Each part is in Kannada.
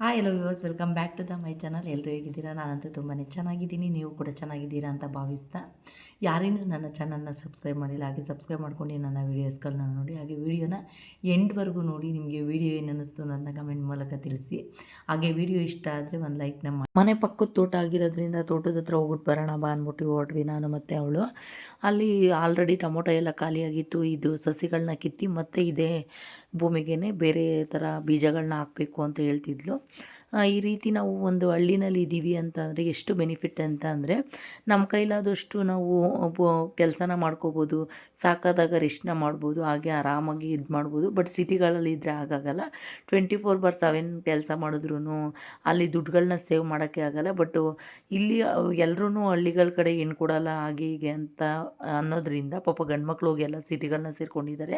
Hi hello viewers welcome back to the my channel ಎಲ್ಲರೂ ಹೇಗಿದ್ದೀರಾ? ನಾನಂತೂ ತುಂಬಾ ಚೆನ್ನಾಗಿದ್ದೀನಿ. ನೀವು ಕೂಡ ಚೆನ್ನಾಗಿದ್ದೀರಾ ಅಂತ ಭಾವಿಸ್ತಾ ಯಾರೇನೂ ನನ್ನ ಚಾನಲ್ನ ಸಬ್ಸ್ಕ್ರೈಬ್ ಮಾಡಿಲ್ಲ, ಹಾಗೆ ಸಬ್ಸ್ಕ್ರೈಬ್ ಮಾಡ್ಕೊಂಡು ನನ್ನ ವೀಡಿಯೋಸ್ಗಳನ್ನ ನೋಡಿ, ಹಾಗೆ ವೀಡಿಯೋನ ಎಂಡ್ವರೆಗೂ ನೋಡಿ ನಿಮಗೆ ವಿಡಿಯೋ ಏನು ನನ್ನ ಕಮೆಂಟ್ ಮೂಲಕ ತಿಳಿಸಿ. ಹಾಗೆ ವಿಡಿಯೋ ಇಷ್ಟ ಆದರೆ ಒಂದು ಲೈಕ್ ನಮ್ಮ ಮನೆ ಪಕ್ಕದ ತೋಟ ಆಗಿರೋದ್ರಿಂದ ತೋಟದ ಹತ್ರ ಹೋಗ್ಬಿಟ್ಟು ಬರೋಣ ಬಾ ಅಂದ್ಬಿಟ್ಟು ಹೊರಟ್ವಿ ನಾನು ಮತ್ತು ಅವಳು. ಅಲ್ಲಿ ಆಲ್ರೆಡಿ ಟೊಮೊಟೊ ಎಲ್ಲ ಖಾಲಿಯಾಗಿತ್ತು, ಇದು ಸಸಿಗಳನ್ನ ಕಿತ್ತಿ ಮತ್ತೆ ಇದೇ ಭೂಮಿಗೆ ಬೇರೆ ಥರ ಬೀಜಗಳನ್ನ ಹಾಕಬೇಕು ಅಂತ ಹೇಳ್ತಿದ್ಲು. ಈ ರೀತಿ ನಾವು ಒಂದು ಹಳ್ಳಿನಲ್ಲಿ ಇದ್ದೀವಿ ಅಂತ ಅಂದರೆ ಎಷ್ಟು ಬೆನಿಫಿಟ್ ಅಂತ ಅಂದರೆ ನಮ್ಮ ಕೈಲಾದಷ್ಟು ನಾವು ಕೆಲಸನ ಮಾಡ್ಕೋಬೋದು ಸಾಕಾದಾಗ ರೆಸ್ಟ್ನ ಮಾಡ್ಬೋದು ಹಾಗೆ ಆರಾಮಾಗಿ ಇದು ಮಾಡ್ಬೋದು. ಬಟ್ ಸಿಟಿಗಳಲ್ಲಿ ಇದ್ದರೆ ಆಗಾಗಲ್ಲ ಟ್ವೆಂಟಿ ಫೋರ್ ಬಾರ್ ಸೆವೆನ್ ಕೆಲಸ ಮಾಡಿದ್ರೂ ಅಲ್ಲಿ ದುಡ್ಡುಗಳನ್ನ ಸೇವ್ ಮಾಡೋಕ್ಕೆ ಆಗಲ್ಲ. ಬಟ್ ಇಲ್ಲಿ ಎಲ್ಲರೂ ಹಳ್ಳಿಗಳ ಕಡೆ ಏನು ಕೊಡಲ್ಲ ಹಾಗೆ ಹೀಗೆ ಅಂತ ಅನ್ನೋದ್ರಿಂದ ಪಾಪ ಗಂಡ್ಮಕ್ಳು ಹೋಗಿ ಎಲ್ಲ ಸಿಟಿಗಳನ್ನ ಸೇರ್ಕೊಂಡಿದ್ದಾರೆ.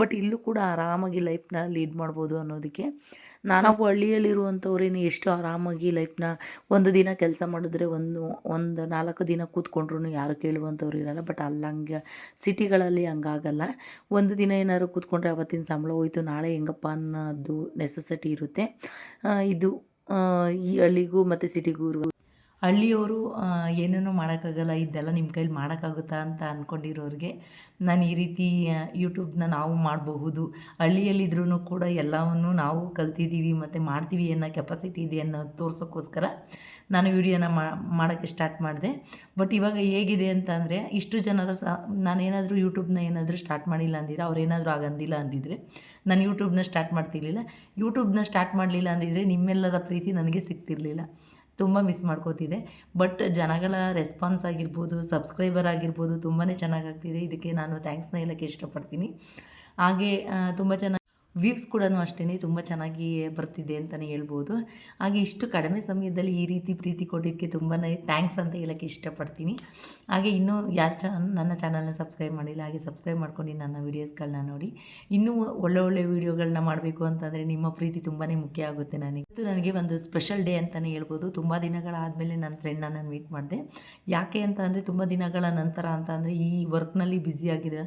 ಬಟ್ ಇಲ್ಲೂ ಕೂಡ ಆರಾಮಾಗಿ ಲೈಫ್ನ ಲೀಡ್ ಮಾಡ್ಬೋದು ಅನ್ನೋದಕ್ಕೆ ನಾವು ಹಳ್ಳಿಯಲ್ಲಿರುವಂಥವ್ರೇನು ಎಷ್ಟು ಆರಾಮಾಗಿ ಲೈಫ್ನ ಒಂದು ದಿನ ಕೆಲಸ ಮಾಡಿದ್ರೆ ಒಂದು ಒಂದು ನಾಲ್ಕು ದಿನ ಕೂತ್ಕೊಂಡ್ರು ಯಾರು ಕೇಳುವಂಥವ್ರು ಇರಲ್ಲ. ಬಟ್ ಅಲ್ಲಂಗೆ ಸಿಟಿಗಳಲ್ಲಿ ಹಂಗಾಗಲ್ಲ. ಒಂದು ದಿನ ಏನಾದ್ರು ಕೂತ್ಕೊಂಡ್ರೆ ಅವತ್ತಿನ ಸಂಬಳ ಹೋಯ್ತು, ನಾಳೆ ಹೆಂಗಪ್ಪ ಅನ್ನೋದು ನೆಸೆಸಿಟಿ ಇರುತ್ತೆ. ಇದು ಈ ಹಳ್ಳಿಗೂ ಮತ್ತು ಸಿಟಿಗೂ ಹಳ್ಳಿಯವರು ಏನೇನೋ ಮಾಡೋಕ್ಕಾಗಲ್ಲ, ಇದೆಲ್ಲ ನಿಮ್ಮ ಕೈಲಿ ಮಾಡೋಕ್ಕಾಗುತ್ತಾ ಅಂತ ಅಂದ್ಕೊಂಡಿರೋರಿಗೆ ನಾನು ಈ ರೀತಿ ಯೂಟ್ಯೂಬ್ನ ನಾವು ಮಾಡಬಹುದು. ಹಳ್ಳಿಯಲ್ಲಿದ್ರೂ ಕೂಡ ಎಲ್ಲವನ್ನು ನಾವು ಕಲ್ತಿದ್ದೀವಿ ಮತ್ತು ಮಾಡ್ತೀವಿ ಅನ್ನೋ ಕೆಪಾಸಿಟಿ ಇದೆ ಅನ್ನೋ ತೋರ್ಸೋಕ್ಕೋಸ್ಕರ ನಾನು ವಿಡಿಯೋನ ಮಾಡೋಕ್ಕೆ ಸ್ಟಾರ್ಟ್ ಮಾಡಿದೆ. ಬಟ್ ಇವಾಗ ಹೇಗಿದೆ ಅಂತ ಅಂದರೆ ಇಷ್ಟು ಜನರ ಸಹ ನಾನೇನಾದರೂ ಯೂಟ್ಯೂಬ್ನ ಏನಾದರೂ ಸ್ಟಾರ್ಟ್ ಮಾಡಿಲ್ಲ ಅಂದಿದ್ರೆ ಅವ್ರೇನಾದರೂ ಆಗಂದಿಲ್ಲ ಅಂದಿದ್ರೆ, ನಾನು ಯೂಟ್ಯೂಬ್ನ ಸ್ಟಾರ್ಟ್ ಮಾಡ್ತಿರ್ಲಿಲ್ಲ. ಯೂಟ್ಯೂಬ್ನ ಸ್ಟಾರ್ಟ್ ಮಾಡಲಿಲ್ಲ ಅಂದಿದ್ರೆ ನಿಮ್ಮೆಲ್ಲರ ಪ್ರೀತಿ ನನಗೆ ಸಿಗ್ತಿರ್ಲಿಲ್ಲ. ತುಂಬ ಮಿಸ್ ಮಾಡ್ಕೋತಿದ್ದೆ ಬಟ್ ಜನಗಳ ರೆಸ್ಪಾನ್ಸ್ ಆಗಿರ್ಬೋದು ಸಬ್ಸ್ಕ್ರೈಬರ್ ಆಗಿರ್ಬೋದು ತುಂಬಾ ಚೆನ್ನಾಗಾಗ್ತಿದೆ ಇದಕ್ಕೆ ನಾನು ಥ್ಯಾಂಕ್ಸ್ನ ಹೇಳೋಕ್ಕೆ ಇಷ್ಟಪಡ್ತೀನಿ. ಹಾಗೆ ತುಂಬ ಚೆನ್ನಾಗಿ ವ್ಯೂವ್ಸ್ ಕೂಡ ಅಷ್ಟೇ ತುಂಬ ಚೆನ್ನಾಗಿ ಬರ್ತಿದೆ ಅಂತಲೇ ಹೇಳ್ಬೋದು. ಹಾಗೆ ಇಷ್ಟು ಕಡಿಮೆ ಸಮಯದಲ್ಲಿ ಈ ರೀತಿ ಪ್ರೀತಿ ಕೊಟ್ಟಿದ್ದಕ್ಕೆ ತುಂಬಾ ಥ್ಯಾಂಕ್ಸ್ ಅಂತ ಹೇಳೋಕ್ಕೆ ಇಷ್ಟಪಡ್ತೀನಿ. ಹಾಗೆ ಇನ್ನೂ ಯಾರು ಚಾ ನನ್ನ ಚಾನಲ್ನ ಸಬ್ಸ್ಕ್ರೈಬ್ ಮಾಡಿಲ್ಲ, ಹಾಗೆ ಸಬ್ಸ್ಕ್ರೈಬ್ ಮಾಡ್ಕೊಂಡು ನನ್ನ ವೀಡಿಯೋಸ್ಗಳನ್ನ ನೋಡಿ. ಇನ್ನೂ ಒಳ್ಳೆ ಒಳ್ಳೆ ವೀಡಿಯೋಗಳನ್ನ ಮಾಡಬೇಕು ಅಂತಂದರೆ ನಿಮ್ಮ ಪ್ರೀತಿ ತುಂಬಾ ಮುಖ್ಯ ಆಗುತ್ತೆ ನನಗೆ. ಇದು ನನಗೆ ಒಂದು ಸ್ಪೆಷಲ್ ಡೇ ಅಂತಲೇ ಹೇಳ್ಬೋದು. ತುಂಬ ದಿನಗಳಾದಮೇಲೆ ನನ್ನ ಫ್ರೆಂಡ್ನ ನಾನು ಮೀಟ್ ಮಾಡಿದೆ. ಯಾಕೆ ಅಂತ ಅಂದರೆ ತುಂಬ ದಿನಗಳ ನಂತರ ಅಂತ ಅಂದರೆ ಈ ವರ್ಕ್ನಲ್ಲಿ ಬ್ಯುಸಿಯಾಗಿದೆ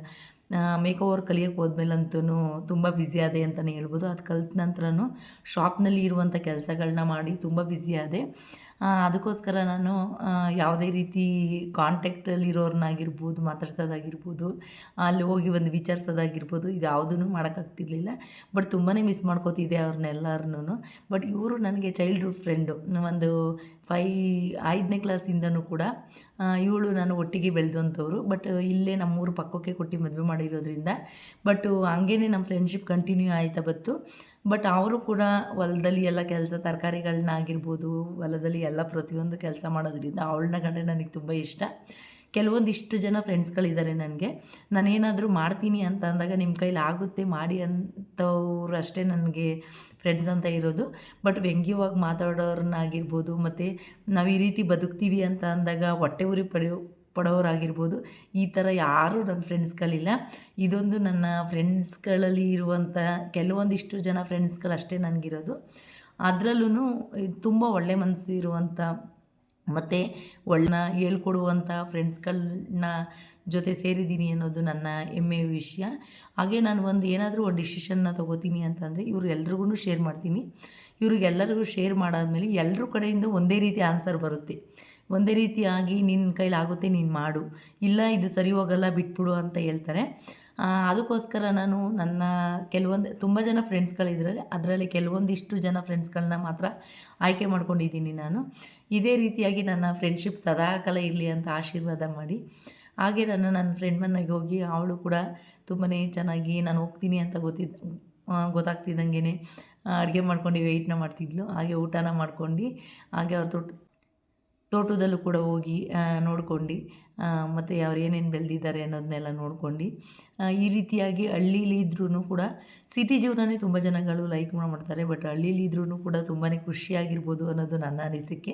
ಮೇಕ್ ಓವರ್ ಕಲಿಯೋಕ್ಕೆ ಹೋದ್ಮೇಲಂತೂ ತುಂಬ ಬ್ಯುಸಿ ಆದೆ ಅಂತಲೇ ಹೇಳ್ಬೋದು. ಅದು ಕಲ್ತ ನಂತರನೂ ಶಾಪ್ನಲ್ಲಿ ಇರುವಂಥ ಕೆಲಸಗಳನ್ನ ಮಾಡಿ ತುಂಬ ಬ್ಯುಸಿ ಆದೆ. ಅದಕ್ಕೋಸ್ಕರ ನಾನು ಯಾವುದೇ ರೀತಿ ಕಾಂಟ್ಯಾಕ್ಟಲ್ಲಿರೋರ್ನಾಗಿರ್ಬೋದು ಮಾತಾಡ್ಸೋದಾಗಿರ್ಬೋದು, ಅಲ್ಲಿ ಹೋಗಿ ಒಂದು ವಿಚಾರಿಸೋದಾಗಿರ್ಬೋದು ಇದು ಯಾವುದೂ ಮಾಡೋಕ್ಕಾಗ್ತಿರ್ಲಿಲ್ಲ. ಬಟ್ ತುಂಬಾ ಮಿಸ್ ಮಾಡ್ಕೋತಿದ್ದೆ ಅವ್ರನ್ನೆಲ್ಲರನ್ನೂ. ಬಟ್ ಇವರು ನನಗೆ ಚೈಲ್ಡ್ಹುಡ್ ಫ್ರೆಂಡು ಒಂದು ಫೈ ಐದನೇ ಕ್ಲಾಸಿಂದನೂ ಕೂಡ ಇವಳು ನಾನು ಒಟ್ಟಿಗೆ ಬೆಳೆದಂಥವ್ರು ಬಟ್ ಇಲ್ಲೇ ನಮ್ಮೂರು ಪಕ್ಕಕ್ಕೆ ಕೊಟ್ಟು ಮದುವೆ ಮಾಡಿರೋದ್ರಿಂದ. ಬಟ್ ಹಂಗೇ ನಮ್ಮ ಫ್ರೆಂಡ್ಶಿಪ್ ಕಂಟಿನ್ಯೂ ಆಯ್ತಾ ಬತ್ತು ಬಟ್ ಅವರು ಕೂಡ ಹೊಲದಲ್ಲಿ ಎಲ್ಲ ಕೆಲಸ ತರಕಾರಿಗಳನ್ನಾಗಿರ್ಬೋದು, ಹೊಲದಲ್ಲಿ ಎಲ್ಲ ಪ್ರತಿಯೊಂದು ಕೆಲಸ ಮಾಡೋದ್ರಿಂದ ಅವಳನ್ನ ಕಂಡ್ರೆ ನನಗೆ ತುಂಬ ಇಷ್ಟ. ಕೆಲವೊಂದಿಷ್ಟು ಜನ ಫ್ರೆಂಡ್ಸ್ಗಳಿದ್ದಾರೆ ನನಗೆ. ನಾನೇನಾದರೂ ಮಾಡ್ತೀನಿ ಅಂತ ಅಂದಾಗ ನಿಮ್ಮ ಕೈಲಿ ಆಗುತ್ತೆ ಮಾಡಿ ಅಂಥವ್ರು ಅಷ್ಟೇ ನನಗೆ ಫ್ರೆಂಡ್ಸ್ ಅಂತ ಇರೋದು. ಬಟ್ ವ್ಯಂಗ್ಯವಾಗಿ ಮಾತಾಡೋರನ್ನಾಗಿರ್ಬೋದು ಮತ್ತು ನಾವು ಈ ರೀತಿ ಬದುಕ್ತೀವಿ ಅಂತ ಅಂದಾಗ ಹೊಟ್ಟೆ ಉರಿ ಪಡೆಯೋ ಪಡೋರಾಗಿರ್ಬೋದು ಈ ಥರ ಯಾರೂ ನನ್ನ ಫ್ರೆಂಡ್ಸ್ಗಳಿಲ್ಲ ಇದೊಂದು ನನ್ನ ಫ್ರೆಂಡ್ಸ್ಗಳಲ್ಲಿ ಇರುವಂಥ ಕೆಲವೊಂದಿಷ್ಟು ಜನ ಫ್ರೆಂಡ್ಸ್ಗಳಷ್ಟೇ ನನಗಿರೋದು. ಅದರಲ್ಲೂ ತುಂಬ ಒಳ್ಳೆ ಮನಸ್ಸು ಇರುವಂಥ ಮತ್ತು ಒಳ್ಳೆನ ಹೇಳ್ಕೊಡುವಂಥ ಫ್ರೆಂಡ್ಸ್ಗಳನ್ನ ಜೊತೆ ಸೇರಿದ್ದೀನಿ ಅನ್ನೋದು ನನ್ನ ಹೆಮ್ಮೆಯ ವಿಷಯ. ಹಾಗೆ ನಾನು ಒಂದು ಏನಾದರೂ ಒಂದು ಡಿಸಿಷನ್ನ ತೊಗೋತೀನಿ ಅಂತಂದರೆ ಇವ್ರು ಎಲ್ರಿಗೂ ಶೇರ್ ಮಾಡ್ತೀನಿ. ಇವ್ರಿಗೆಲ್ಲರಿಗೂ ಶೇರ್ ಮಾಡಾದ್ಮೇಲೆ ಎಲ್ಲರ ಕಡೆಯಿಂದ ಒಂದೇ ರೀತಿ ಆನ್ಸರ್ ಬರುತ್ತೆ. ಒಂದೇ ರೀತಿಯಾಗಿ ನಿನ್ನ ಕೈಲಾಗುತ್ತೆ ನೀನು ಮಾಡು. ಇಲ್ಲ, ಇದು ಸರಿ ಹೋಗಲ್ಲ, ಬಿಟ್ಬಿಡು ಅಂತ ಹೇಳ್ತಾರೆ. ಅದಕ್ಕೋಸ್ಕರ ನಾನು ನನ್ನ ಕೆಲವೊಂದು, ತುಂಬ ಜನ ಫ್ರೆಂಡ್ಸ್ಗಳಿದ್ರೆ ಅದರಲ್ಲಿ ಕೆಲವೊಂದಿಷ್ಟು ಜನ ಫ್ರೆಂಡ್ಸ್ಗಳನ್ನ ಮಾತ್ರ ಆಯ್ಕೆ ಮಾಡ್ಕೊಂಡಿದ್ದೀನಿ ನಾನು. ಇದೇ ರೀತಿಯಾಗಿ ನನ್ನ ಫ್ರೆಂಡ್ಶಿಪ್ ಸದಾಕಾಲ ಇರಲಿ ಅಂತ ಆಶೀರ್ವಾದ ಮಾಡಿ. ಹಾಗೆ ನಾನು ನನ್ನ ಫ್ರೆಂಡ್ ಮನೆಗೆ ಹೋಗಿ ಅವಳು ಕೂಡ ತುಂಬಾ ಚೆನ್ನಾಗಿ, ನಾನು ಹೋಗ್ತೀನಿ ಅಂತ ಗೊತ್ತಿದ್ದ ಗೊತ್ತಾಗ್ತಿದ್ದಂಗೆ ಅಡುಗೆ ಮಾಡ್ಕೊಂಡು ವೆಯ್ಟ್ನ ಮಾಡ್ತಿದ್ಲು. ಹಾಗೆ ಊಟನ ಮಾಡ್ಕೊಂಡು, ಹಾಗೆ ಅವ್ರ ತೋಟ ತೋಟದಲ್ಲೂ ಕೂಡ ಹೋಗಿ ನೋಡ್ಕೊಂಡು ಮತ್ತು ಅವ್ರು ಏನೇನು ಬೆಳೆದಿದ್ದಾರೆ ಅನ್ನೋದನ್ನೆಲ್ಲ ನೋಡ್ಕೊಂಡು ಈ ರೀತಿಯಾಗಿ ಹಳ್ಳೀಲಿ ಇದ್ರೂ ಕೂಡ ಸಿಟಿ ಜೀವನನೇ ತುಂಬ ಜನಗಳು ಲೈಕ್ ಮಾಡ್ತಾರೆ. ಬಟ್ ಹಳ್ಳೀಲಿ ಇದ್ರೂ ಕೂಡ ತುಂಬಾ ಖುಷಿಯಾಗಿರ್ಬೋದು ಅನ್ನೋದು ನನ್ನ ಅನಿಸಿಕೆ.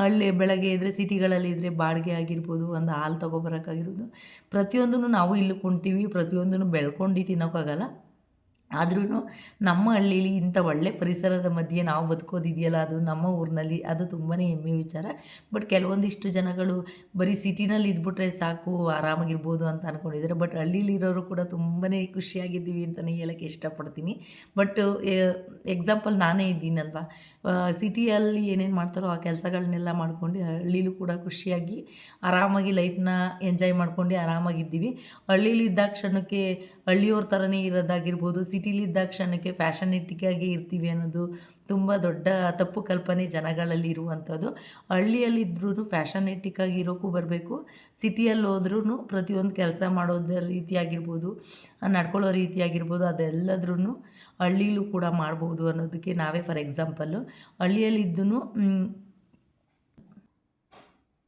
ಹಳ್ಳಿ, ಬೆಳಗ್ಗೆ ಇದ್ದರೆ ಸಿಟಿಗಳಲ್ಲಿ ಇದ್ದರೆ ಬಾಡಿಗೆ ಆಗಿರ್ಬೋದು, ಒಂದು ಹಾಲು ತೊಗೊಬರೋಕ್ಕಾಗಿರ್ಬೋದು ಪ್ರತಿಯೊಂದನ್ನು ನಾವು ಇಲ್ಲಿ ಕುಣ್ತೀವಿ ಪ್ರತಿಯೊಂದನ್ನು ಬೆಳ್ಕೊಂಡು ತಿನ್ನೋಕ್ಕಾಗಲ್ಲ. ಆದ್ರೂ ನಮ್ಮ ಹಳ್ಳಿಯಲ್ಲಿ ಇಂಥ ಒಳ್ಳೆ ಪರಿಸರದ ಮಧ್ಯೆ ನಾವು ಬದುಕೋದಿದೆಯಲ್ಲ, ಅದು ನಮ್ಮ ಊರಿನಲ್ಲಿ, ಅದು ತುಂಬಾ ಹೆಮ್ಮೆ ವಿಚಾರ. ಬಟ್ ಕೆಲವೊಂದಿಷ್ಟು ಜನಗಳು ಬರೀ ಸಿಟಿನಲ್ಲಿ ಇದ್ಬಿಟ್ರೆ ಸಾಕು, ಆರಾಮಾಗಿರ್ಬೋದು ಅಂತ ಅಂದ್ಕೊಂಡಿದ್ದಾರೆ ಬಟ್ ಹಳ್ಳಿಲಿರೋರು ಕೂಡ ತುಂಬಾ ಖುಷಿಯಾಗಿದ್ದೀವಿ ಅಂತಲೇ ಹೇಳೋಕ್ಕೆ ಇಷ್ಟಪಡ್ತೀನಿ. ಬಟ್ ಎಕ್ಸಾಂಪಲ್ ನಾನೇ ಇದ್ದೀನಲ್ವ? ಸಿಟಿಯಲ್ಲಿ ಏನೇನು ಮಾಡ್ತಾರೋ ಆ ಕೆಲಸಗಳನ್ನೆಲ್ಲ ಮಾಡ್ಕೊಂಡು ಹಳ್ಳೀಲೂ ಕೂಡ ಖುಷಿಯಾಗಿ ಆರಾಮಾಗಿ ಲೈಫ್ನ ಎಂಜಾಯ್ ಮಾಡ್ಕೊಂಡು ಆರಾಮಾಗಿದ್ದೀವಿ. ಹಳ್ಳೀಲಿ ಇದ್ದ ಕ್ಷಣಕ್ಕೆ ಹಳ್ಳಿಯವ್ರ ಥರನೇ ಇರೋದಾಗಿರ್ಬೋದು, ಸಿಟಿಲಿದ್ದ ಕ್ಷಣಕ್ಕೆ ಫ್ಯಾಷನಿಟಿಕ್ಕಾಗಿ ಇರ್ತೀವಿ ಅನ್ನೋದು ತುಂಬ ದೊಡ್ಡ ತಪ್ಪು ಕಲ್ಪನೆ ಜನಗಳಲ್ಲಿ ಇರುವಂಥದ್ದು. ಹಳ್ಳಿಯಲ್ಲಿದ್ರೂ ಫ್ಯಾಷನೆಟಿಕ್ಕಾಗಿ ಇರೋಕ್ಕೂ ಬರಬೇಕು. ಸಿಟಿಯಲ್ಲಿ ಹೋದ್ರೂ ಪ್ರತಿಯೊಂದು ಕೆಲಸ ಮಾಡೋದ ರೀತಿಯಾಗಿರ್ಬೋದು, ನಡ್ಕೊಳ್ಳೋ ರೀತಿಯಾಗಿರ್ಬೋದು ಅದೆಲ್ಲದ್ರೂ ಹಳ್ಳೀಲೂ ಕೂಡ ಮಾಡ್ಬೋದು ಅನ್ನೋದಕ್ಕೆ ನಾವೇ ಫಾರ್ ಎಕ್ಸಾಂಪಲ್ಲು ಹಳ್ಳಿಯಲ್ಲಿದ್ದೂ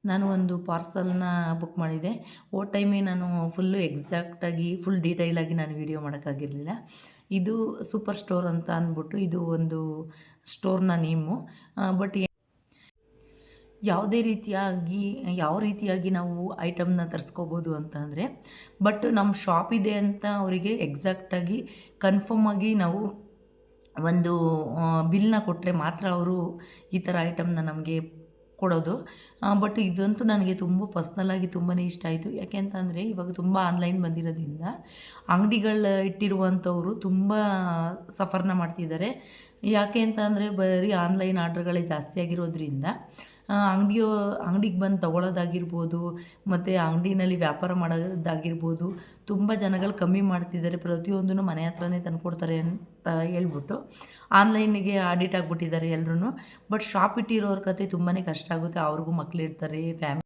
ನಾನು ಒಂದು ಪಾರ್ಸಲ್ನ ಬುಕ್ ಮಾಡಿದೆ. ಓ ಟೈಮೇ ನಾನು ಫುಲ್ಲು ಎಕ್ಸಾಕ್ಟಾಗಿ ಫುಲ್ ಡೀಟೈಲಾಗಿ ನಾನು ವೀಡಿಯೋ ಮಾಡೋಕ್ಕಾಗಿರಲಿಲ್ಲ. ಇದು ಸೂಪರ್ ಸ್ಟೋರ್ ಅಂತ ಅಂದ್ಬಿಟ್ಟು ಇದು ಒಂದು ಸ್ಟೋರ್ನ ನೇಮು. ಬಟ್ ಯಾವುದೇ ರೀತಿಯಾಗಿ, ಯಾವ ರೀತಿಯಾಗಿ ನಾವು ಐಟಮ್ನ ತರಿಸ್ಕೋಬೋದು ಅಂತಂದರೆ ಬಟ್ ನಮ್ಮ ಶಾಪ್ ಇದೆ ಅಂತ ಅವರಿಗೆ ಎಕ್ಸಾಕ್ಟಾಗಿ ಕನ್ಫರ್ಮ್ ಆಗಿ ನಾವು ಒಂದು ಬಿಲ್ನ ಕೊಟ್ಟರೆ ಮಾತ್ರ ಅವರು ಈ ಥರ ಐಟಮ್ನ ನಮಗೆ ಕೊಡೋದು. ಬಟ್ ಇದಂತೂ ನನಗೆ ತುಂಬ ಪರ್ಸ್ನಲ್ಲಾಗಿ ತುಂಬಾ ಇಷ್ಟ ಆಯಿತು. ಯಾಕೆ ಅಂತಂದರೆ ಇವಾಗ ತುಂಬ ಆನ್ಲೈನ್ ಬಂದಿರೋದ್ರಿಂದ ಅಂಗಡಿಗಳು ಇಟ್ಟಿರುವಂಥವರು ತುಂಬ ಸಫರ್ನ ಮಾಡ್ತಿದ್ದಾರೆ. ಯಾಕೆ ಅಂತ ಅಂದರೆ, ಬರೀ ಆನ್ಲೈನ್ ಆರ್ಡ್ರ್ಗಳೇ ಜಾಸ್ತಿ ಆಗಿರೋದ್ರಿಂದ ಅಂಗಡಿಯೋ, ಅಂಗಡಿಗೆ ಬಂದು ತಗೊಳ್ಳೋದಾಗಿರ್ಬೋದು ಮತ್ತು ಅಂಗಡಿನಲ್ಲಿ ವ್ಯಾಪಾರ ಮಾಡೋದಾಗಿರ್ಬೋದು, ತುಂಬ ಜನಗಳು ಕಮ್ಮಿ ಮಾಡ್ತಿದ್ದಾರೆ. ಪ್ರತಿಯೊಂದೂ ಮನೆ ಹತ್ರನೇ ತಂದುಕೊಡ್ತಾರೆ ಅಂತ ಹೇಳ್ಬಿಟ್ಟು ಆನ್ಲೈನಿಗೆ ಅಡಿಟ್ ಆಗಿಬಿಟ್ಟಿದ್ದಾರೆ ಎಲ್ಲರೂ ಬಟ್ ಶಾಪ್ ಇಟ್ಟಿರೋರ ಕತೆ ತುಂಬಾ ಕಷ್ಟ ಆಗುತ್ತೆ. ಅವ್ರಿಗೂ ಮಕ್ಕಳಿರ್ತಾರೆ ಫ್ಯಾಮಿಲಿ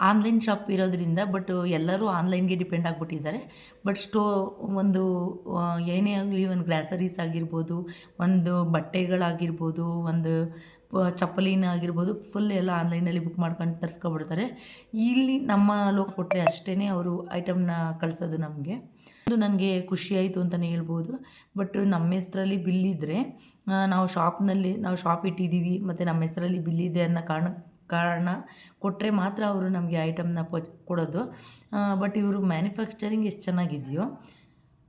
ಆನ್ಲೈನ್ ಶಾಪ್ ಇರೋದ್ರಿಂದ ಬಟ್ ಎಲ್ಲರೂ ಆನ್ಲೈನ್ಗೆ ಡಿಪೆಂಡ್ ಆಗಿಬಿಟ್ಟಿದ್ದಾರೆ. ಬಟ್ ಸ್ಟೋ, ಒಂದು ಏನೇ ಆಗಲಿ, ಒಂದು ಗ್ಲಾಸರೀಸ್ ಆಗಿರ್ಬೋದು, ಒಂದು ಬಟ್ಟೆಗಳಾಗಿರ್ಬೋದು, ಒಂದು ಚಪ್ಪಲಿನ ಆಗಿರ್ಬೋದು ಫುಲ್ ಎಲ್ಲ ಆನ್ಲೈನಲ್ಲಿ ಬುಕ್ ಮಾಡ್ಕೊಂಡು ತರಿಸ್ಕೊಬಿಡ್ತಾರೆ. ಇಲ್ಲಿ ನಮ್ಮ ಲೋಕ ಕೊಟ್ಟರೆ ಅಷ್ಟೇ ಅವರು ಐಟಮ್ನ ಕಳಿಸೋದು ನಮಗೆ. ಅದು ನನಗೆ ಖುಷಿಯಾಯಿತು ಅಂತಲೇ ಹೇಳ್ಬೋದು. ಬಟ್ ನಮ್ಮ ಹೆಸರಲ್ಲಿ ಬಿಲ್ ಇದ್ದರೆ ನಾವು ಶಾಪ್ನಲ್ಲಿ ನಾವು ಶಾಪ್ ಇಟ್ಟಿದ್ದೀವಿ, ಮತ್ತು ನಮ್ಮ ಹೆಸರಲ್ಲಿ ಬಿಲ್ ಇದೆ ಅನ್ನೋ ಕಾರಣ ಕಾರಣ ಕೊಟ್ಟರೆ ಮಾತ್ರ ಅವರು ನಮಗೆ ಐಟಮ್ನ ಪಚ್, ಕೊಡೋದು. ಬಟ್ ಇವರು ಮ್ಯಾನುಫ್ಯಾಕ್ಚರಿಂಗ್ ಎಷ್ಟು ಚೆನ್ನಾಗಿದೆಯೋ,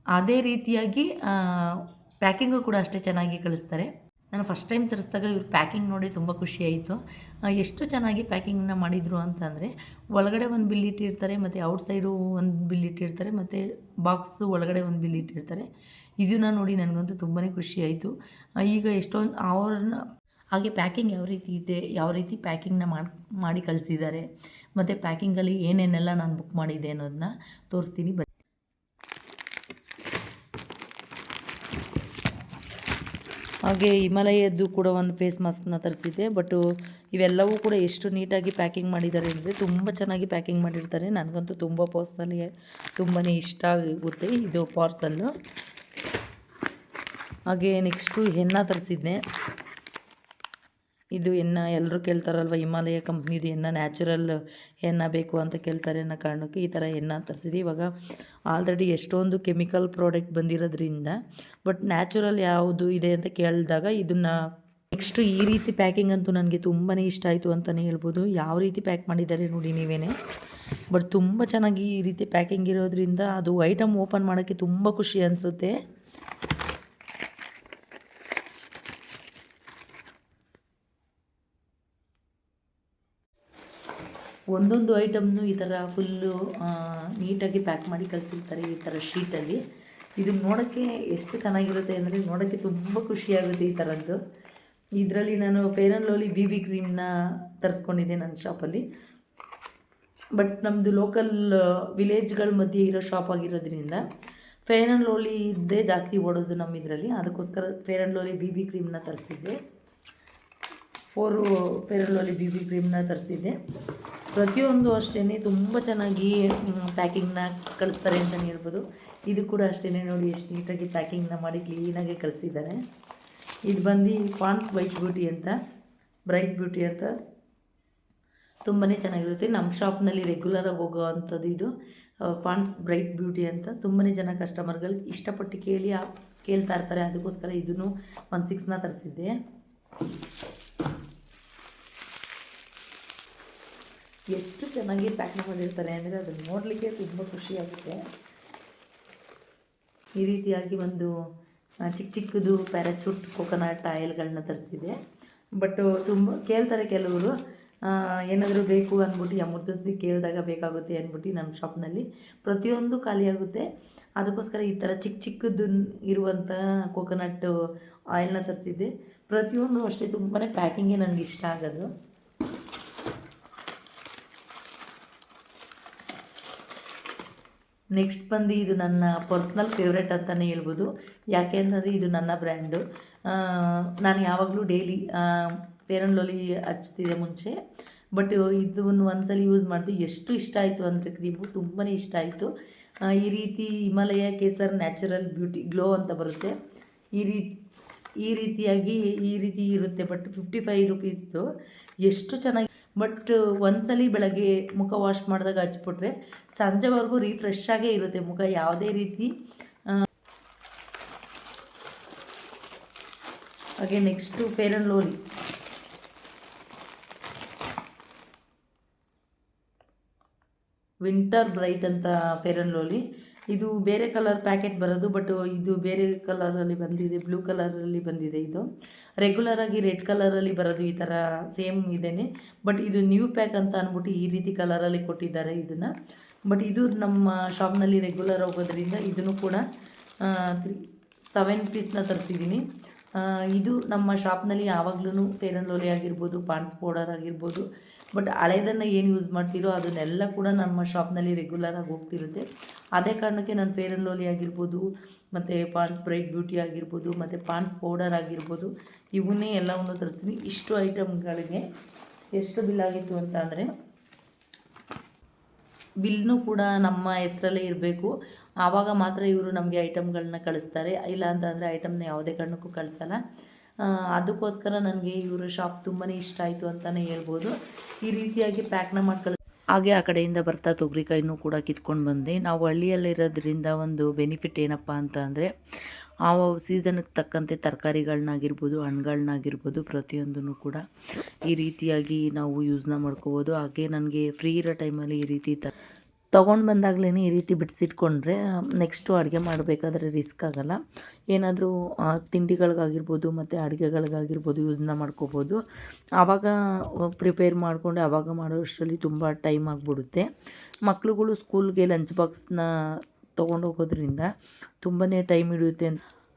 ಅದೇ ರೀತಿಯಾಗಿ ಪ್ಯಾಕಿಂಗು ಕೂಡ ಅಷ್ಟೇ ಚೆನ್ನಾಗಿ ಕಳಿಸ್ತಾರೆ. ನಾನು ಫಸ್ಟ್ ಟೈಮ್ ತರಿಸಿದಾಗ ಇವ್ರು ಪ್ಯಾಕಿಂಗ್ ನೋಡಿ ತುಂಬ ಖುಷಿ ಆಯಿತು. ಎಷ್ಟು ಚೆನ್ನಾಗಿ ಪ್ಯಾಕಿಂಗ್ನ ಮಾಡಿದರು ಅಂತಂದರೆ ಒಳಗಡೆ ಒಂದು ಬಿಲ್ ಇಟ್ಟಿರ್ತಾರೆ, ಮತ್ತು ಔಟ್ಸೈಡು ಒಂದು ಬಿಲ್ ಇಟ್ಟಿರ್ತಾರೆ, ಮತ್ತು ಬಾಕ್ಸು ಒಳಗಡೆ ಒಂದು ಬಿಲ್ ಇಟ್ಟಿರ್ತಾರೆ. ಇದನ್ನ ನೋಡಿ ನನಗಂತೂ ತುಂಬಾ ಖುಷಿ ಆಯಿತು. ಈಗ ಎಷ್ಟೊಂದು ಅವ್ರನ್ನ ಹಾಗೆ ಪ್ಯಾಕಿಂಗ್ ಯಾವ ರೀತಿ ಇದೆ, ಯಾವ ರೀತಿ ಪ್ಯಾಕಿಂಗ್ನ ಮಾಡಿ ಮಾಡಿ ಕಳಿಸಿದ್ದಾರೆ, ಮತ್ತು ಪ್ಯಾಕಿಂಗಲ್ಲಿ ಏನೇನೆಲ್ಲ ನಾನು ಬುಕ್ ಮಾಡಿದ್ದೆ ಅನ್ನೋದನ್ನ ತೋರಿಸ್ತೀನಿ. ಹಾಗೆ ಹಿಮಾಲಯದ್ದು ಕೂಡ ಒಂದು ಫೇಸ್ ಮಾಸ್ಕ್ನ ತರಿಸಿದ್ದೆ ಬಟ್ಟು ಇವೆಲ್ಲವೂ ಕೂಡ ಎಷ್ಟು ನೀಟಾಗಿ ಪ್ಯಾಕಿಂಗ್ ಮಾಡಿದ್ದಾರೆ ಅಂದರೆ ತುಂಬ ಚೆನ್ನಾಗಿ ಪ್ಯಾಕಿಂಗ್ ಮಾಡಿರ್ತಾರೆ. ನನಗಂತೂ ತುಂಬ ಪರ್ಸ್ನಲಿ ತುಂಬಾ ಇಷ್ಟ ಆಗುತ್ತೆ ಇದು ಪಾರ್ಸಲ್ಲು ಹಾಗೆ ನೆಕ್ಸ್ಟು ಹೆನ್ನ ತರಿಸಿದ್ದೆ. ಇದು ಇನ್ನು ಎಲ್ಲರೂ ಕೇಳ್ತಾರಲ್ವ, ಹಿಮಾಲಯ ಕಂಪ್ನಿದು ಎನ್ನ ನ್ಯಾಚುರಲ್ ಎನ್ನ ಬೇಕು ಅಂತ ಕೇಳ್ತಾರೆ ಅನ್ನೋ ಕಾರಣಕ್ಕೆ ಈ ಥರ ಎನ್ನ ತರಿಸಿದೆ ಇವಾಗ ಆಲ್ರೆಡಿ ಎಷ್ಟೊಂದು ಕೆಮಿಕಲ್ ಪ್ರಾಡಕ್ಟ್ ಬಂದಿರೋದ್ರಿಂದ ಬಟ್ ನ್ಯಾಚುರಲ್ ಯಾವುದು ಇದೆ ಅಂತ ಕೇಳಿದಾಗ ಇದನ್ನು ನೆಕ್ಸ್ಟು ಈ ರೀತಿ ಪ್ಯಾಕಿಂಗ್ ಅಂತೂ ನನಗೆ ತುಂಬಾ ಇಷ್ಟ ಆಯಿತು ಅಂತಲೇ ಹೇಳ್ಬೋದು. ಯಾವ ರೀತಿ ಪ್ಯಾಕ್ ಮಾಡಿದ್ದಾರೆ ನೋಡಿ ನೀವೇನೇ. ಬಟ್ ತುಂಬ ಚೆನ್ನಾಗಿ ಈ ರೀತಿ ಪ್ಯಾಕಿಂಗ್ ಇರೋದ್ರಿಂದ ಅದು ಐಟಮ್ ಓಪನ್ ಮಾಡೋಕ್ಕೆ ತುಂಬ ಖುಷಿ ಅನಿಸುತ್ತೆ. ಒಂದೊಂದು ಐಟಮ್ನು ಈ ಥರ ಫುಲ್ಲು ನೀಟಾಗಿ ಪ್ಯಾಕ್ ಮಾಡಿ ಕಳಿಸಿರ್ತಾರೆ ಈ ಥರ ಶೀಟಲ್ಲಿ. ಇದು ನೋಡೋಕ್ಕೆ ಎಷ್ಟು ಚೆನ್ನಾಗಿರುತ್ತೆ ಅಂದರೆ ನೋಡೋಕ್ಕೆ ತುಂಬ ಖುಷಿಯಾಗುತ್ತೆ ಈ ಥರದ್ದು. ಇದರಲ್ಲಿ ನಾನು fair and lovely B B ಕ್ರೀಮ್ನ ತರಿಸ್ಕೊಂಡಿದ್ದೆ ನನ್ನ ಶಾಪಲ್ಲಿ. ಬಟ್ ನಮ್ಮದು ಲೋಕಲ್ ವಿಲೇಜ್ಗಳ ಮಧ್ಯೆ ಇರೋ ಶಾಪ್ ಆಗಿರೋದ್ರಿಂದ ಫೇರ್ ಆ್ಯಂಡ್ ಲೋಲಿ ಇದ್ದೇ ಜಾಸ್ತಿ ಓಡೋದು ನಮ್ಮ ಇದರಲ್ಲಿ. ಅದಕ್ಕೋಸ್ಕರ fair and lovely B B ಕ್ರೀಮ್ನ ತರಿಸಿದ್ದೆ. Four fair and lovely B B ಕ್ರೀಮ್ನ ತರಿಸಿದ್ದೆ. ಪ್ರತಿಯೊಂದು ಅಷ್ಟೇ ತುಂಬ ಚೆನ್ನಾಗಿ ಪ್ಯಾಕಿಂಗ್ನ ಕಳಿಸ್ತಾರೆ ಅಂತಲೇ ಹೇಳ್ಬೋದು. ಇದು ಕೂಡ ಅಷ್ಟೇ ನೋಡಿ ಎಷ್ಟು ನೀಟಾಗಿ ಪ್ಯಾಕಿಂಗ್ನ ಮಾಡಿ ಕ್ಲೀನಾಗಿ ಕಳಿಸಿದ್ದಾರೆ. ಇದು ಬಂದು ಪಾನ್ಸ್ ವೈಟ್ ಬ್ಯೂಟಿ ಅಂತ ಬ್ರೈಟ್ ಬ್ಯೂಟಿ ಅಂತ. ತುಂಬಾ ಚೆನ್ನಾಗಿರುತ್ತೆ. ನಮ್ಮ ಶಾಪ್ನಲ್ಲಿ ರೆಗ್ಯುಲರಾಗಿ ಹೋಗೋ ಅಂಥದ್ದು ಇದು. ಪಾನ್ಸ್ ಬ್ರೈಟ್ ಬ್ಯೂಟಿ ಅಂತ. ತುಂಬಾ ಜನ ಕಸ್ಟಮರ್ಗಳು ಇಷ್ಟಪಟ್ಟು ಕೇಳಿ ಕೇಳ್ತಾ ಇರ್ತಾರೆ. ಅದಕ್ಕೋಸ್ಕರ ಇದನ್ನು ಒಂದು ಸಿಕ್ಸ್ನ ತರಿಸಿದ್ದೆ. ಎಷ್ಟು ಚೆನ್ನಾಗಿ ಪ್ಯಾಕ್ ಮಾಡಿರ್ತಾರೆ ಅಂದರೆ ಅದನ್ನು ನೋಡಲಿಕ್ಕೆ ತುಂಬ ಖುಷಿಯಾಗುತ್ತೆ. ಈ ರೀತಿಯಾಗಿ ಒಂದು ಚಿಕ್ಕ ಚಿಕ್ಕದು ಪ್ಯಾರಾಚೂಟ್ ಕೊಕೊನಟ್ ಆಯಿಲ್ಗಳನ್ನ ತರಿಸಿದೆ. ಬಟ್ ತುಂಬ, ಕೇಳ್ತಾರೆ ಕೆಲವರು ಏನಾದರೂ ಬೇಕು ಅಂದ್ಬಿಟ್ಟು ಎಮರ್ಜೆನ್ಸಿ ಕೇಳಿದಾಗ ಬೇಕಾಗುತ್ತೆ ಅಂದ್ಬಿಟ್ಟು ನಮ್ಮ ಶಾಪ್ನಲ್ಲಿ ಪ್ರತಿಯೊಂದು ಖಾಲಿಯಾಗುತ್ತೆ ಅದಕ್ಕೋಸ್ಕರ ಈ ಥರ ಚಿಕ್ಕ ಚಿಕ್ಕದ್ದು ಇರುವಂಥ ಕೊಕೊನಟ್ ಆಯಿಲ್ನ ತರಿಸಿದ್ದೆ. ಪ್ರತಿಯೊಂದು ಅಷ್ಟೇ ತುಂಬಾ ಪ್ಯಾಕಿಂಗೇ ನನಗೆ ಇಷ್ಟ ಆಗೋದು. ನೆಕ್ಸ್ಟ್ ಬಂದು ಇದು ನನ್ನ ಪರ್ಸ್ನಲ್ ಫೇವ್ರೆಟ್ ಅಂತಲೇ ಹೇಳ್ಬೋದು. ಯಾಕೆಂದರೆ ಇದು ನನ್ನ ಬ್ರ್ಯಾಂಡು ನಾನು ಯಾವಾಗಲೂ ಡೈಲಿ ಫೇರ್ ಆ್ಯಂಡ್ ಲೋಲಿ ಹಚ್ತಿದೆ ಮುಂಚೆ. ಬಟ್ ಇದನ್ನು ಒಂದ್ಸಲ ಯೂಸ್ ಮಾಡಿದೆ ಎಷ್ಟು ಇಷ್ಟ ಆಯಿತು ಅಂದರೆ ಕ್ರೀಮು ತುಂಬಾ ಇಷ್ಟ ಆಯಿತು. ಈ ರೀತಿ Himalaya Kesar natural beauty glow ಅಂತ ಬರುತ್ತೆ. ಈ ರೀತಿ ಈ ರೀತಿಯಾಗಿ ಈ ರೀತಿ ಇರುತ್ತೆ. ಬಟ್ ಫಿಫ್ಟಿ ಫೈವ್ ರುಪೀಸ್ದು ಎಷ್ಟು ಚೆನ್ನಾಗಿ ಬಟ್ ಒಂದ್ಸಲಿ ಬೆಳಗ್ಗೆ ಮುಖ ವಾಶ್ ಮಾಡಿದಾಗ ಹಚ್ಬಿಟ್ರೆ ಸಂಜೆವರೆಗೂ ರೀಫ್ರೆಶ್ ಆಗೇ ಇರುತ್ತೆ ಮುಖ ಯಾವುದೇ ರೀತಿ. ಹಾಗೆ next fair and lovely winter bright ಅಂತ ಫೇರ್ ಆ್ಯಂಡ್ ಲೋಲಿ ಇದು ಬೇರೆ ಕಲರ್ ಪ್ಯಾಕೆಟ್ ಬರೋದು ಬಟ್ ಇದು ಬೇರೆ ಕಲರಲ್ಲಿ ಬಂದಿದೆ ಬ್ಲೂ ಕಲರಲ್ಲಿ ಬಂದಿದೆ ಇದು. ರೆಗ್ಯುಲರ್ ಆಗಿ ರೆಡ್ ಕಲರಲ್ಲಿ ಬರೋದು ಈ ಥರ ಸೇಮ್ ಇದೇನೆ. ಬಟ್ ಇದು ನ್ಯೂ ಪ್ಯಾಕ್ ಅಂತ ಅಂದ್ಬಿಟ್ಟು ಈ ರೀತಿ ಕಲರಲ್ಲಿ ಕೊಟ್ಟಿದ್ದಾರೆ ಇದನ್ನು. ಬಟ್ ಇದು ನಮ್ಮ ಶಾಪ್ನಲ್ಲಿ ರೆಗ್ಯುಲರ್ ಹೋಗೋದ್ರಿಂದ ಇದನ್ನು ಕೂಡ ತ್ರೀ ಸೆವೆನ್ ಪೀಸ್ನ ತರಿಸಿದ್ದೀನಿ ಇದು ನಮ್ಮ ಶಾಪ್ನಲ್ಲಿ ಯಾವಾಗಲೂ ಫೇರ್ ಆ್ಯಂಡ್ ಲೋಲಿ ಆಗಿರ್ಬೋದು ಪಾಂಡ್ಸ್ ಪೌಡರ್ ಆಗಿರ್ಬೋದು ಬಟ್ ಹಳೇದನ್ನು ಏನು ಯೂಸ್ ಮಾಡ್ತೀರೋ ಅದನ್ನೆಲ್ಲ ಕೂಡ ನಮ್ಮ ಶಾಪ್ನಲ್ಲಿ ರೆಗ್ಯುಲರ್ ಆಗಿ ಹೋಗ್ತಿರುತ್ತೆ. ಅದೇ ಕಾರಣಕ್ಕೆ ನಾನು ಫೇರ್ ಆ್ಯಂಡ್ ಲೋಲಿ ಆಗಿರ್ಬೋದು, ಮತ್ತು ಪಾಂಡ್ಸ್ ಬ್ರೈಟ್ ಬ್ಯೂಟಿ ಆಗಿರ್ಬೋದು, ಮತ್ತು ಪಾಂಡ್ಸ್ ಪೌಡರ್ ಆಗಿರ್ಬೋದು, ಇವನ್ನೇ ಎಲ್ಲವನ್ನು ತರಿಸ್ತೀನಿ. ಇಷ್ಟು ಐಟಮ್ಗಳಿಗೆ ಎಷ್ಟು ಬಿಲ್ ಆಗಿತ್ತು ಅಂತ ಅಂದರೆ ಬಿಲ್ನು ಕೂಡ ನಮ್ಮ ಹೆಸರಲ್ಲೇ ಇರಬೇಕು. ಆವಾಗ ಮಾತ್ರ ಇವರು ನಮಗೆ ಐಟಮ್ಗಳನ್ನ ಕಳಿಸ್ತಾರೆ. ಇಲ್ಲ ಅಂತಂದರೆ ಐಟಮ್ನ ಯಾವುದೇ ಕಾರಣಕ್ಕೂ ಕಳಿಸಲ್ಲ. ಅದಕ್ಕೋಸ್ಕರ ನನಗೆ ಇವರ ಶಾಪ್ ತುಂಬಾ ಇಷ್ಟ ಆಯಿತು ಅಂತಲೇ ಹೇಳ್ಬೋದು. ಈ ರೀತಿಯಾಗಿ ಪ್ಯಾಕ್ನ ಮಾಡ್ಕೊಳ್ಳಿ ಹಾಗೆ ಆ ಕಡೆಯಿಂದ ಬರ್ತಾ ತೊಗರಿಕಾಯಿನೂ ಕೂಡ ಕಿತ್ಕೊಂಡು ಬಂದೆ. ನಾವು ಹಳ್ಳಿಯಲ್ಲಿರೋದ್ರಿಂದ ಒಂದು ಬೆನಿಫಿಟ್ ಏನಪ್ಪ ಅಂತ ಅಂದರೆ, ಆ ಸೀಸನ್ಗೆ ತಕ್ಕಂತೆ ತರಕಾರಿಗಳನ್ನಾಗಿರ್ಬೋದು ಹಣ್ಣುಗಳನ್ನಾಗಿರ್ಬೋದು ಪ್ರತಿಯೊಂದನ್ನು ಕೂಡ ಈ ರೀತಿಯಾಗಿ ನಾವು ಯೂಸ್ನ ಮಾಡ್ಕೋಬೋದು. ಹಾಗೆ ನನಗೆ ಫ್ರೀ ಇರೋ ಟೈಮಲ್ಲಿ ಈ ರೀತಿ ತ ತೊಗೊಂಡು ಬಂದಾಗಲೇ ಈ ರೀತಿ ಬಿಡಿಸಿಟ್ಕೊಂಡ್ರೆ ನೆಕ್ಸ್ಟು ಅಡುಗೆ ಮಾಡಬೇಕಾದ್ರೆ ರಿಸ್ಕ್ ಆಗೋಲ್ಲ. ಏನಾದರೂ ತಿಂಡಿಗಳಿಗಾಗಿರ್ಬೋದು, ಮತ್ತು ಅಡುಗೆಗಳಿಗಾಗಿರ್ಬೋದು ಯೂಸ್ನ ಮಾಡ್ಕೋಬೋದು. ಆವಾಗ ಪ್ರಿಪೇರ್ ಮಾಡಿಕೊಂಡು ಆವಾಗ ಮಾಡೋಷ್ಟರಲ್ಲಿ ತುಂಬ ಟೈಮ್ ಆಗಿಬಿಡುತ್ತೆ. ಮಕ್ಳುಗಳು ಸ್ಕೂಲ್ಗೆ ಲಂಚ್ ಬಾಕ್ಸ್ನ ತೊಗೊಂಡೋಗೋದ್ರಿಂದ ತುಂಬಾ ಟೈಮ್ ಹಿಡಿಯುತ್ತೆ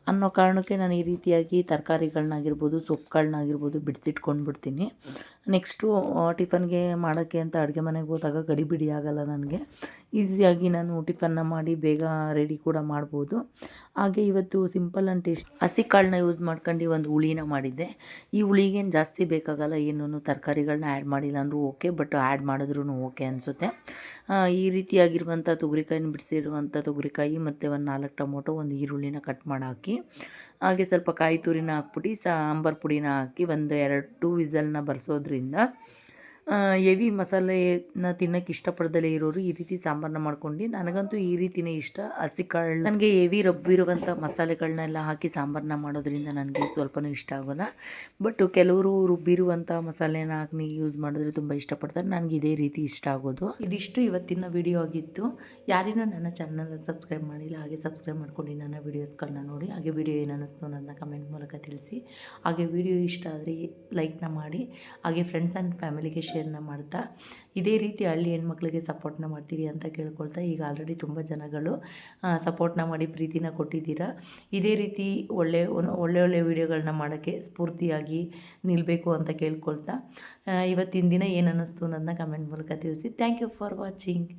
ಅನ್ನೋ ಕಾರಣಕ್ಕೆ ನಾನು ಈ ರೀತಿಯಾಗಿ ತರಕಾರಿಗಳನ್ನಾಗಿರ್ಬೋದು, ಸೊಪ್ಪುಗಳನ್ನಾಗಿರ್ಬೋದು ಬಿಡಿಸಿಟ್ಕೊಂಡು ಬಿಡ್ತೀನಿ ನೆಕ್ಸ್ಟು ಟಿಫನ್ಗೆ ಮಾಡೋಕ್ಕೆ ಅಂತ ಅಡುಗೆ ಮನೆಗೆ ಹೋದಾಗ ಗಡಿಬಿಡಿ ಆಗಲ್ಲ ನನಗೆ. ಈಸಿಯಾಗಿ ನಾನು ಟಿಫನ್ನ ಮಾಡಿ ಬೇಗ ರೆಡಿ ಕೂಡ ಮಾಡ್ಬೋದು. ಹಾಗೆ ಇವತ್ತು ಸಿಂಪಲ್ ಆ್ಯಂಡ್ ಟೇಸ್ಟ್ ಹಸಿ ಕಾಳನ್ನ ಯೂಸ್ ಮಾಡ್ಕೊಂಡು ಒಂದು ಹುಳಿನ ಮಾಡಿದ್ದೆ. ಈ ಹುಳಿಗೇನು ಜಾಸ್ತಿ ಬೇಕಾಗಲ್ಲ ಏನೂ ತರಕಾರಿಗಳನ್ನ ಆ್ಯಡ್ ಮಾಡಿಲ್ಲ ಅಂದರೂ ಓಕೆ ಬಟ್ ಆ್ಯಡ್ ಮಾಡಿದ್ರೂ ಓಕೆ ಅನಿಸುತ್ತೆ. ಈ ರೀತಿಯಾಗಿರುವಂಥ ತೊಗರಿಕಾಯಿನ ಬಿಡಿಸಿರುವಂಥ ತೊಗರಿಕಾಯಿ ಮತ್ತು ಒಂದು ನಾಲ್ಕು ಟೊಮೊಟೊ, ಒಂದು ಈರುಳ್ಳಿನ ಕಟ್ ಮಾಡಿ ಹಾಕಿ ಹಾಗೆ ಸ್ವಲ್ಪ ಕಾಯಿ ತುರಿನ ಹಾಕ್ಬಿಟ್ಟು ಸಾಂಬಾರು ಪುಡಿನ ಹಾಕಿ ಒಂದು ಎರಡು ಟೂ ವಿಸಲ್ನ ಬರ್ಸೋದ್ರಿಂದ ಹೆವಿ ಮಸಾಲೆನ ತಿನ್ನೋಕೆ ಇಷ್ಟಪಡ್ದಲೇ ಇರೋರು ಈ ರೀತಿ ಸಾಂಬಾರನ್ನ ಮಾಡ್ಕೊಂಡು. ನನಗಂತೂ ಈ ರೀತಿನೇ ಇಷ್ಟ. ಹಸಿ ಕಾಳು ನನಗೆ ಹೆವಿ ರಬ್ಬಿರುವಂಥ ಮಸಾಲೆಗಳನ್ನೆಲ್ಲ ಹಾಕಿ ಸಾಂಬಾರನ್ನ ಮಾಡೋದ್ರಿಂದ ನನಗೆ ಸ್ವಲ್ಪನೂ ಇಷ್ಟ ಆಗೋಲ್ಲ. ಬಟ್ ಕೆಲವರು ರುಬ್ಬಿರುವಂಥ ಮಸಾಲೆನ ಹಾಕಿ ಯೂಸ್ ಮಾಡಿದ್ರೆ ತುಂಬ ಇಷ್ಟಪಡ್ತಾರೆ. ನನಗೆ ಇದೇ ರೀತಿ ಇಷ್ಟ ಆಗೋದು. ಇದಿಷ್ಟು ಇವತ್ತಿನ ವಿಡಿಯೋ ಆಗಿತ್ತು. ಯಾರಿನ ನನ್ನ ಚಾನಲ್ನ ಸಬ್ಸ್ಕ್ರೈಬ್ ಮಾಡಿಲ್ಲ, ಹಾಗೆ ಸಬ್ಸ್ಕ್ರೈಬ್ ಮಾಡ್ಕೊಂಡು ನನ್ನ ವೀಡಿಯೋಸ್ಗಳನ್ನ ನೋಡಿ, ಹಾಗೆ ವಿಡಿಯೋ ಏನು ಅನ್ನಿಸ್ತು ನನ್ನ ಕಮೆಂಟ್ ಮೂಲಕ ತಿಳಿಸಿ. ಹಾಗೆ ವಿಡಿಯೋ ಇಷ್ಟ ಆದರೆ ಲೈಕ್ನ ಮಾಡಿ. ಹಾಗೆ ಫ್ರೆಂಡ್ಸ್ ಆ್ಯಂಡ್ ಫ್ಯಾಮಿಲಿಗೆ ಶೇರ್ನ ಮಾಡ್ತಾ, ಇದೇ ರೀತಿ ಹಳ್ಳಿ ಹೆಣ್ಮಕ್ಳಿಗೆ ಸಪೋರ್ಟ್ನ ಮಾಡ್ತೀರಿ ಅಂತ ಕೇಳ್ಕೊಳ್ತಾ ಈಗ ಆಲ್ರೆಡಿ ತುಂಬ ಜನಗಳು ಸಪೋರ್ಟ್ನ ಮಾಡಿ ಪ್ರೀತಿನ ಕೊಟ್ಟಿದ್ದೀರಾ? ಇದೇ ರೀತಿ ಒಳ್ಳೆ ಒಳ್ಳೆ ಒಳ್ಳೆ ವೀಡಿಯೋಗಳನ್ನ ಮಾಡೋಕ್ಕೆ ಸ್ಫೂರ್ತಿಯಾಗಿ ನಿಲ್ಲಬೇಕು ಅಂತ ಕೇಳ್ಕೊಳ್ತಾ ಇವತ್ತಿನ ದಿನ ಏನು ಅನ್ನಿಸ್ತು ಅನ್ನೋದನ್ನ ಕಮೆಂಟ್ ಮೂಲಕ ತಿಳಿಸಿ. Thank you for watching